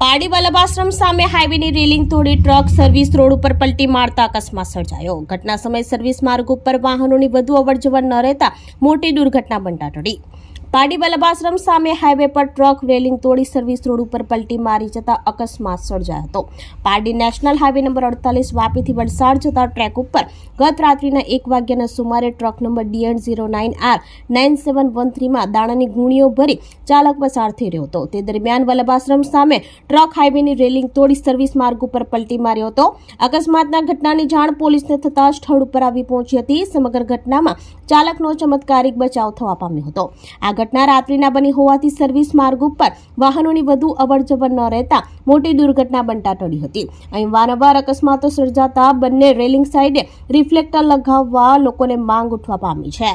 પાડી વલ્લભાશ્રમ સામે હાઈવેની રેલિંગ તોડી ટ્રક સર્વિસ રોડ ઉપર પલટી મારતા અકસ્માત સર્જાયો. ઘટના સમયે સર્વિસ માર્ગ ઉપર વાહનોની વધુ અવરજવર ન રહેતા મોટી દુર્ઘટના ટળી પાડી વલ્લભાશ્રમ સામે હાઈવે પર ટ્રક રેલિંગ તોડી સર્વિસ રોડ ઉપર પલટી મારી જતા અકસ્માત સર્જાયો હતો. પારડી નેશનલ હાઈવે નંબર અડતાલીસ વાપીથી વલસાડ જતા ટ્રેક ઉપર ગત રાત્રિના એક વાગ્યાના સુમારે truck number DN zero nine R nine seven one થ્રીમાં દાણાની ગુણીઓ ભરી ચાલક પસાર થઈ રહ્યો હતો. તે દરમિયાન વલ્લભાશ્રમ સામે ટ્રક હાઈવેની રેલિંગ તોડી સર્વિસ માર્ગ ઉપર પલટી માર્યો હતો. અકસ્માતના ઘટનાની જાણ પોલીસને થતાં સ્થળ ઉપર આવી પહોંચી હતી. સમગ્ર ઘટનામાં ચાલકનો ચમત્કારિક બચાવ થવા પામ્યો હતો. આ ઘટના રાત્રિના બની હોવાથી સર્વિસ માર્ગ ઉપર વાહનોની વધુ અવરજવર ન રહેતા મોટી દુર્ઘટના બનતા ટળી હતી. અહીં વારંવાર અકસ્માતો સર્જાતા બંને રેલિંગ સાઈડે રિફ્લેક્ટર લગાવવા લોકોને માંગ ઉઠવા પામી છે.